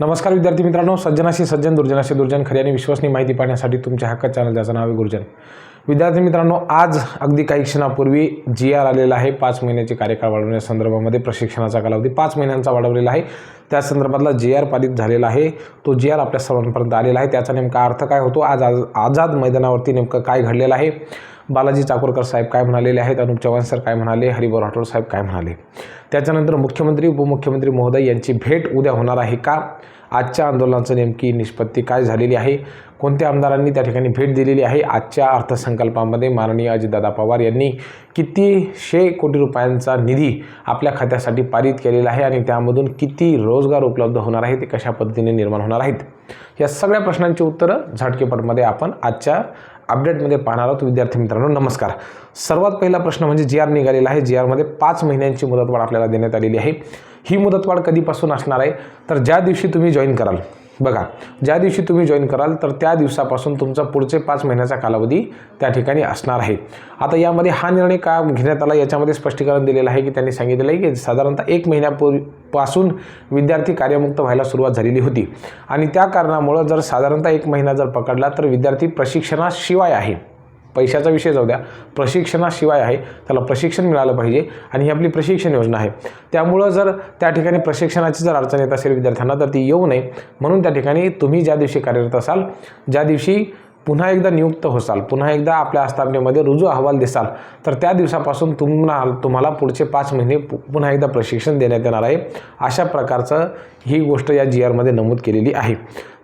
नमस्कार विद्यार्थी मित्रांनो सज्जनाशी सज्जन दुर्जनाशी दुर्जन खरी आणि विश्वसनीय माहिती पाहण्यासाठी तुमच्या हक्क चॅनल ज्याचं नाव आहे गुरुजन. विद्यार्थी मित्रांनो आज अगदी काही क्षणापूर्वी जी आर आलेला आहे. पाच महिन्याचे कार्यकाळ वाढवण्या संदर्भामध्ये प्रशिक्षणाचा कालावधी पाच महिन्यांचा वाढवलेला आहे. त्या संदर्भातला जी आर पारित झालेला आहे. तो जी आर आपल्या सर्वांपर्यंत आलेला आहे. त्याचा नेमका अर्थ काय होतो? आज आज आझाद मैदानावरती नेमकं काय घडलेलं आहे? बालाजी चाकूरकर साहेब काय म्हणालेले आहेत? अनुप चव्हाण सर काय म्हणाले? हरिभाऊ राठोड साहेब काय म्हणाले? त्याच्यानंतर मुख्यमंत्री उपमुख्यमंत्री महोदय यांची भेट उद्या होणार आहे का? आजच्या आंदोलनाचं नेमकी निष्पत्ती काय झालेली आहे? कोणत्या आमदारांनी त्या ठिकाणी भेट दिलेली आहे? आजच्या अर्थसंकल्पामध्ये माननीय अजितदादा पवार यांनी कितीशे कोटी रुपयांचा निधी आपल्या खात्यासाठी पारित केलेला आहे आणि त्यामधून किती रोजगार उपलब्ध होणार आहे? ते कशा पद्धतीने निर्माण होणार आहेत? या सगळ्या प्रश्नांची उत्तरं झटकेपटमध्ये आपण आजच्या अपडेटमध्ये पाहणार आहोत. विद्यार्थी मित्रांनो नमस्कार. सर्वात पहिला प्रश्न म्हणजे जी आर निघालेला आहे. जी आरमध्ये पाच महिन्यांची मुदतवाढ आपल्याला देण्यात आलेली आहे. ही मुदतवाढ कधीपासून असणार आहे? तर ज्या दिवशी तुम्ही जॉईन कराल. बघा ज्या दिवशी तुम्ही जॉईन कराल तर त्या दिवसापासून तुमचा पुढचे पाच महिन्याचा कालावधी त्या ठिकाणी असणार आहे. आता यामध्ये हा निर्णय का घेण्यात आला? याच्यामध्ये स्पष्टीकरण दिलेलं आहे की त्यांनी सांगितलेलं आहे की साधारणतः एक महिन्यापूर्वी पासून विद्यार्थी कार्यमुक्त व्हायला सुरुवात झालेली होती. आणि त्या कारणामुळं जर साधारणतः एक महिना जर पकडला तर विद्यार्थी प्रशिक्षणाशिवाय आहे. पैशाचा विषय जाऊ द्या. प्रशिक्षणाशिवाय आहे. त्याला प्रशिक्षण मिळालं पाहिजे आणि ही आपली प्रशिक्षण योजना आहे. त्यामुळं जर त्या ठिकाणी प्रशिक्षणाची जर अडचण येत असेल विद्यार्थ्यांना तर ती येऊ नये. म्हणून त्या ठिकाणी तुम्ही ज्या दिवशी कार्यरत असाल ज्या दिवशी पुन्हा एकदा नियुक्त होसाल पुन्हा एकदा आपल्या आस्थापनेमध्ये रुजू अहवाल दिसाल तर त्या दिवसापासून तुम्हाला तुम्हाला पुढचे पाच महिने पु- पुन्हा एकदा प्रशिक्षण देण्यात येणार आहे. अशा प्रकारचं ही गोष्ट या जी आरमध्ये नमूद केलेली आहे.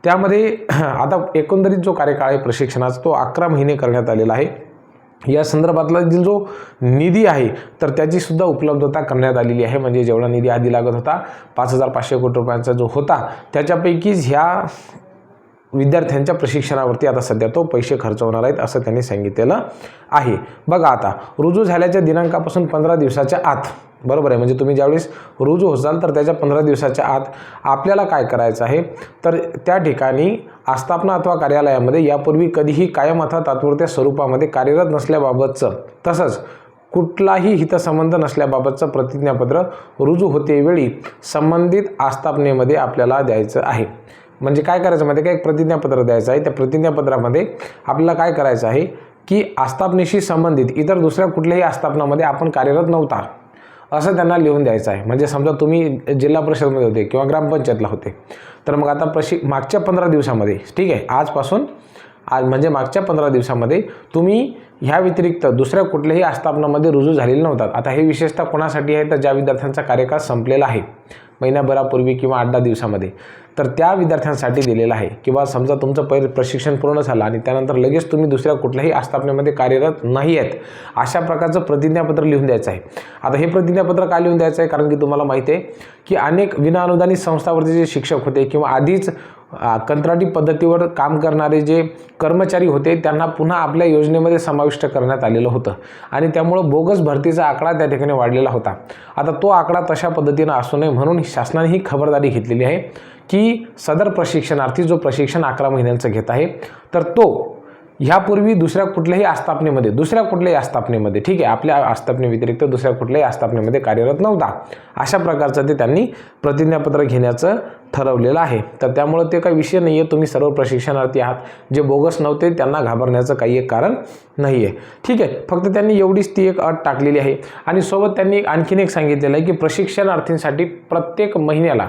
त्यामध्ये आता एकंदरीत जो कार्यकाळ आहे प्रशिक्षणाचा तो अकरा महिने करण्यात आलेला आहे. या संदर्भातला जो जो निधी आहे तर त्याची सुद्धा उपलब्धता करण्यात आलेली आहे. म्हणजे जेवढा निधी आधी लागत होता पाच हजार पाचशे कोटी रुपयांचा जो होता त्याच्यापैकीच ह्या विद्यार्थ्यांच्या प्रशिक्षणावरती आता सध्या तो पैसे खर्च होणार आहेत असं त्यांनी सांगितलेलं आहे. बघा आता रुजू झाल्याच्या दिनांकापासून पंधरा दिवसाच्या आत बरोबर आहे म्हणजे तुम्ही ज्यावेळेस रुजू होसाल तर त्याच्या पंधरा दिवसाच्या आत आपल्याला काय करायचं आहे? तर त्या ठिकाणी आस्थापना अथवा कार्यालयामध्ये यापूर्वी कधीही कायम अथवा तात्पुरत्या स्वरूपामध्ये कार्यरत नसल्याबाबतचं तसंच कुठलाही हितसंबंध नसल्याबाबतचं प्रतिज्ञापत्र रुजू होते वेळी संबंधित आस्थापनेमध्ये आपल्याला द्यायचं आहे. म्हणजे काय करायचं माहिती आहे का? एक प्रतिज्ञापत्र द्यायचं आहे. त्या प्रतिज्ञापत्रामध्ये आपल्याला काय करायचं आहे की आस्थापनेशी संबंधित इतर दुसऱ्या कुठल्याही आस्थापनामध्ये आपण कार्यरत नव्हता. असं त्यांना लिहून द्यायचं आहे. म्हणजे समजा तुम्ही जिल्हा परिषदमध्ये होते किंवा ग्रामपंचायतला होते. तर मग आता प्रशि मागच्या पंधरा दिवसामध्ये ठीक आहे आजपासून आज म्हणजे मागच्या पंधरा दिवसामध्ये तुम्ही ह्या व्यतिरिक्त दुसऱ्या कुठल्याही आस्थापनामध्ये रुजू झालेले नव्हतात. आता हे विशेषतः कोणासाठी आहे? तर ज्या विद्यार्थ्यांचा कार्यकाळ संपलेला आहे महिन्याभरापूर्वी किंवा आठ दहा दिवसामध्ये तर त्या विद्यार्थ्यांसाठी दिलेलं आहे. किंवा समजा तुमचं पहिले प्रशिक्षण पूर्ण झालं आणि त्यानंतर लगेच तुम्ही दुसऱ्या कुठल्याही आस्थापनेमध्ये कार्यरत नाही आहेत अशा प्रकारचं प्रतिज्ञापत्र लिहून द्यायचं आहे. आता हे प्रतिज्ञापत्र का लिहून द्यायचं आहे? कारण की तुम्हाला माहिती आहे की अनेक विनाअनुदानित संस्थावरचे जे शिक्षक होते किंवा आधीच कंत्राटी पद्धतीवर काम करणारे जे कर्मचारी होते त्यांना पुन्हा आपल्या योजनेमध्ये समाविष्ट करण्यात आलेलं होतं. आणि त्यामुळं बोगस भरतीचा आकडा त्या ठिकाणी वाढलेला होता. आता तो आकडा तशा पद्धतीनं असू नये म्हणून शासनाने ही खबरदारी घेतलेली आहे की सदर प्रशिक्षणार्थी जो प्रशिक्षण अकरा महिन्यांचं घेत आहे तर तो ह्यापूर्वी दुसऱ्या कुठल्याही आस्थापनेमध्ये दुसऱ्या कुठल्याही आस्थापनेमध्ये ठीक आहे आपल्या आस्थापनेव्यतिरिक्त दुसऱ्या कुठल्याही आस्थापनेमध्ये कार्यरत नव्हता. अशा प्रकारचं ते त्यांनी प्रतिज्ञापत्र घेण्याचं ठरवलेलं आहे. तर त्यामुळं ते काही विषय नाही आहे तुम्ही सर्व प्रशिक्षणार्थी आहात. जे बोगस नव्हते त्यांना घाबरण्याचं काही एक कारण नाही आहे ठीक आहे फक्त त्यांनी एवढीच ती एक अट टाकलेली आहे. आणि सोबत त्यांनी आणखीन एक सांगितलेलं आहे की प्रशिक्षणार्थींसाठी प्रत्येक महिन्याला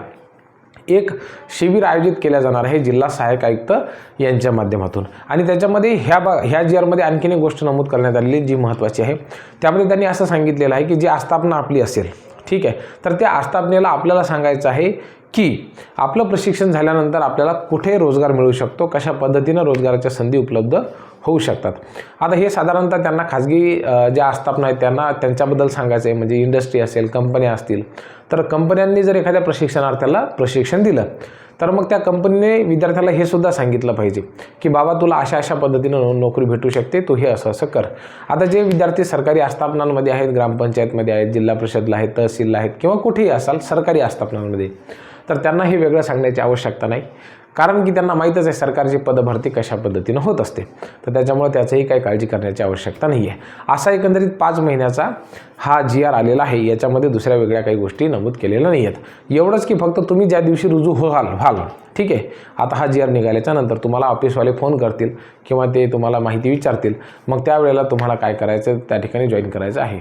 एक शिबिर आयोजित केल्या जाणार आहे जिल्हा सहाय्यक आयुक्त यांच्या माध्यमातून. आणि त्याच्यामध्ये ह्या बा ह्या जी आरमध्ये आणखीन एक गोष्ट नमूद करण्यात आलेली जी महत्त्वाची आहे त्यामध्ये त्यांनी असं सांगितलेलं आहे की जी आस्थापना आपली असेल ठीक आहे तर त्या आस्थापनेला आपल्याला सांगायचं आहे की आपलं प्रशिक्षण झाल्यानंतर आपल्याला कुठे रोजगार मिळू शकतो कशा पद्धतीनं रोजगाराच्या संधी उपलब्ध होऊ शकतात? आता हे साधारणतः त्यांना खाजगी ज्या आस्थापना आहेत त्यांना त्यांच्याबद्दल सांगायचं आहे म्हणजे इंडस्ट्री असेल कंपन्या असतील. तर कंपन्यांनी जर एखाद्या प्रशिक्षणार्थ्याला प्रशिक्षण दिलं तर मग त्या कंपनीने विद्यार्थ्याला हे सुद्धा सांगितलं पाहिजे की बाबा तुला अशा अशा पद्धतीनं नोकरी भेटू शकते तू हे असं असं कर. आता जे विद्यार्थी सरकारी आस्थापनांमध्ये आहेत ग्रामपंचायतमध्ये आहेत जिल्हा परिषदला आहेत तहसीलला आहेत किंवा कुठेही असाल सरकारी आस्थापनांमध्ये तर त्यांना हे वेगळं सांगण्याची आवश्यकता नाही. कारण की त्यांना माहीतच आहे सरकारची पदभरती कशा पद्धतीनं होत असते. तर त्याच्यामुळे त्याचंही काही काळजी करण्याची आवश्यकता नाही आहे असा एकंदरीत पाच महिन्याचा हा जी आर आलेला आहे याच्यामध्ये दुसऱ्या वेगळ्या काही गोष्टी नमूद केलेल्या नाही आहेत एवढंच की फक्त तुम्ही ज्या दिवशी रुजू हो- व्हाल व्हाल ठीक आहे आता हा जी आर निघाल्याच्या नंतर तुम्हाला ऑफिसवाले फोन करतील किंवा ते तुम्हाला माहिती विचारतील मग त्यावेळेला तुम्हाला काय करायचं त्या ठिकाणी जॉईन करायचं आहे.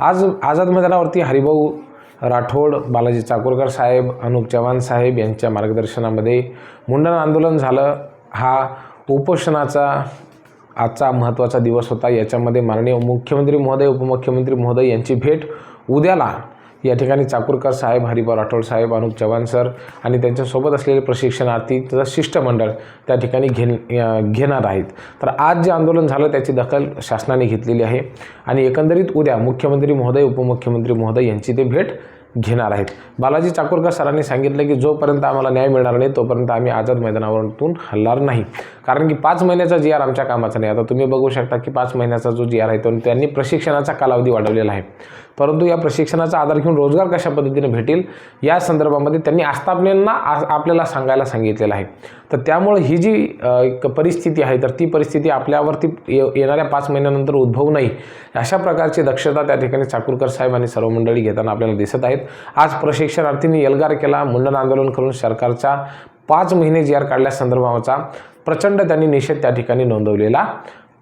आज आझाद मैदानावरती हरिभाऊ राठोड बालाजी चाकूरकर साहेब अनुप चव्हाण साहेब यांच्या मार्गदर्शनामध्ये मुंडन आंदोलन झालं. हा उपोषणाचा आजचा महत्त्वाचा दिवस होता. याच्यामध्ये माननीय मुख्यमंत्री महोदय उपमुख्यमंत्री महोदय यांची भेट. उद्याला या ठिकाणी चाकूरकर साहेब हरिभाऊ राठोड साहेब अनुप चव्हाण सर आणि त्यांच्यासोबत असलेले प्रशिक्षणार्थी तसं शिष्टमंडळ त्या ठिकाणी घेण घेणार आहेत. तर आज जे आंदोलन झालं त्याची दखल शासनाने घेतलेली आहे आणि एकंदरीत उद्या मुख्यमंत्री महोदय उपमुख्यमंत्री महोदय यांची ते भेट घेणार आहेत. बालाजी चाकूरकर सरांनी सांगितलं की जोपर्यंत आम्हाला न्याय मिळणार नाही तोपर्यंत आम्ही आझाद मैदानावरून हलणार नाही. कारण की पाच महिन्याचा जी आर आमच्या कामाचा नाही. आता तुम्ही बघू शकता की पाच महिन्याचा जो जी आर आहे तो त्यांनी प्रशिक्षणाचा कालावधी वाढवलेला आहे. परंतु या प्रशिक्षणाचा आधार घेऊन रोजगार कशा पद्धतीने भेटेल या संदर्भामध्ये त्यांनी आस्थापनेंना आपल्याला सांगायला सांगितलेलं आहे. तर त्यामुळे ही जी एक परिस्थिती आहे तर ती परिस्थिती आपल्यावरती ये- येणाऱ्या पाच महिन्यानंतर उद्भवू नाही अशा प्रकारची दक्षता त्या ठिकाणी चाकूरकर साहेब आणि सर्व मंडळी घेताना आपल्याला दिसत आहेत. आज प्रशिक्षणार्थींनी एल्गार केला मुंडन आंदोलन करून सरकारच्या पाच महिने जी आर काढल्यासंदर्भाचा प्रचंड त्यांनी निषेध त्या ठिकाणी नोंदवलेला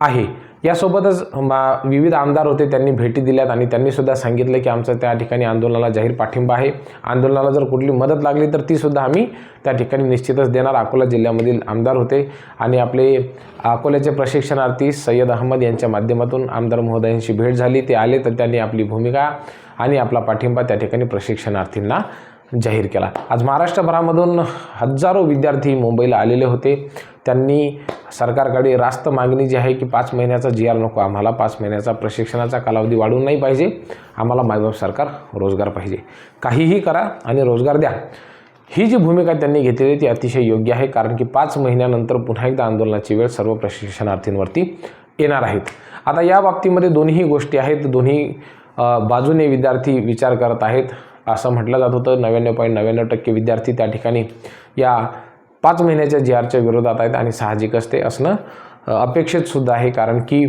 आहे. यासोबतच मा- विविध आमदार होते त्यांनी भेटी दिल्यात आणि त्यांनीसुद्धा सांगितलं की आमचं त्या ठिकाणी आंदोलनाला जाहीर पाठिंबा आहे. आंदोलनाला जर कुठली मदत लागली तर तीसुद्धा आम्ही त्या ठिकाणी निश्चितच देणार. अकोला जिल्ह्यामधील आमदार होते आणि आपले अकोल्याचे प्रशिक्षणार्थी सय्यद अहमद यांच्या माध्यमातून आमदार महोदयांशी भेट झाली. ते आले तर त्यांनी आपली भूमिका आणि आपला पाठिंबा त्या ठिकाणी प्रशिक्षणार्थींना जाहीर केला. आज महाराष्ट्रभरामधून हजारो विद्यार्थी मुंबईला आलेले होते. त्यांनी सरकारकडे रास्त मागणी जी आहे की पाच महिन्याचा जी आर नको. आम्हाला पाच महिन्याचा प्रशिक्षणाचा कालावधी वाढवून नाही पाहिजे. आम्हाला मायबाप सरकार रोजगार पाहिजे. काहीही करा आणि रोजगार द्या. ही जी भूमिका त्यांनी घेतलेली ती अतिशय योग्य आहे. कारण की पाच महिन्यानंतर पुन्हा एकदा आंदोलनाची वेळ सर्व प्रशिक्षणार्थींवरती येणार आहेत आता या बाबतीमध्ये दोन्ही गोष्टी आहेत. दोन्ही बाजूने विद्यार्थी विचार करत आहेत. असं म्हटलं जात होतं. नव्याण्णव पॉईंट नव्याण्णव टक्के विद्यार्थी त्या ठिकाणी या पाच महिन्याच्या जी आरच्या विरोधात आहेत आणि साहजिकच ते असणं अपेक्षितसुद्धा आहे. कारण की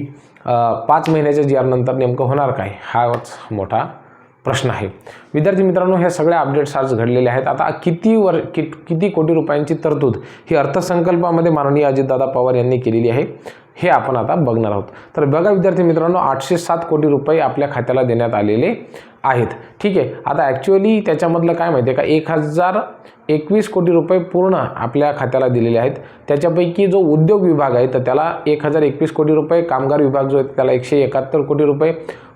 पाच महिन्याच्या जी आरनंतर नेमकं होणार काय? हाच मोठा प्रश्न आहे. विद्यार्थी मित्रांनो ह्या सगळ्या अपडेट्स आज घडलेले आहेत. आता किती वर कि किती कोटी रुपयांची तरतूद ही अर्थसंकल्पामध्ये माननीय अजितदादा पवार यांनी केलेली आहे हे आपण आता बघणार आहोत. तर बघा विद्यार्थी मित्रांनो आठशे सात कोटी रुपये आपल्या खात्याला देण्यात आलेले आहेत. ठीक आहे आता ॲक्च्युअली त्याच्यामधलं काय माहिती आहे का? एक हजार एकवीस कोटी रुपये पूर्ण आपल्या खात्याला दिलेले आहेत. त्याच्यापैकी जो उद्योग विभाग आहे तर त्याला एक हजार एकवीस कोटी रुपये कामगार विभाग जो आहे त्याला एकशे एकाहत्तर कोटी रुपये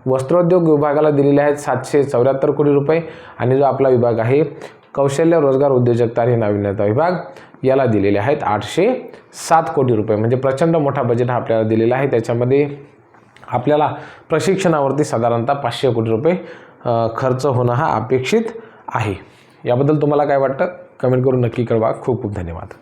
वस्त्रोद्योग विभागाला दिलेले आहेत सातशे चौऱ्याहत्तर कोटी रुपये आणि जो आपला विभाग आहे कौशल्य रोजगार उद्योजकता आणि नाविन्यता विभाग याला दिलेले आहेत आठशे सात कोटी रुपये. म्हणजे प्रचंड मोठा बजेट हा आपल्याला दिलेला आहे. त्याच्यामध्ये आपल्याला प्रशिक्षणावरती साधारणतः पाचशे कोटी रुपये खर्च होणं हा अपेक्षित आहे. याबद्दल तुम्हाला काय वाटतं? कमेंट करून नक्की कळवा. खूप खूप धन्यवाद.